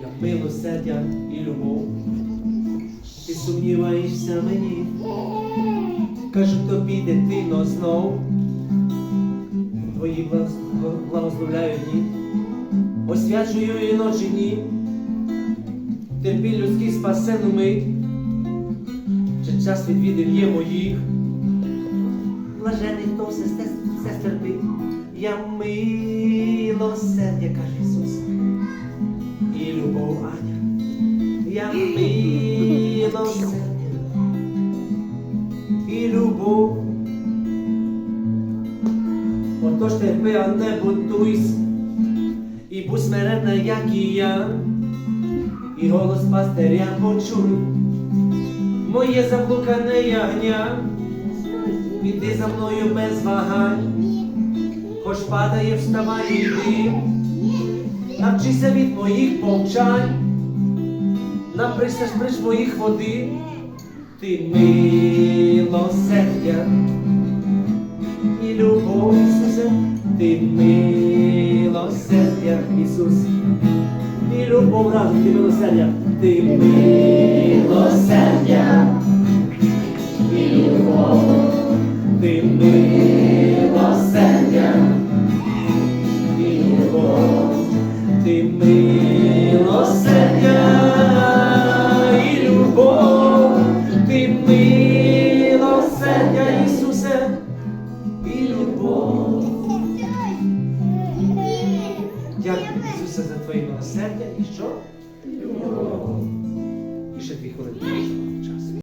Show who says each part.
Speaker 1: як милосердя і любов. Ти сумніваєшся мені, кажу тобі, дитино, знов. Твої благословляю дні, освячую і ночі дні, терпі людський спасену мить, чи час відвідив є моїх. Блажений, хто все стерпить, я милосердя, каже Ісус, я милосердя і любов. Отож терпи, а не будуйся, і будь смиренна, як і я, і голос пастиря почуй, моє заблукане ягня, іди за мною без вагань, хоч падає, вставай і навчися від моїх повчань, наприсяж приш моїх води, ти милосердя і любов Ісусе, ти милосердя, Ісус, і любов разом, ти милосердя, ти милосердя, і любов, ти милосердя, і любов, ти милосердя, Дякую, Ісусе, за Твоє милосердя і що?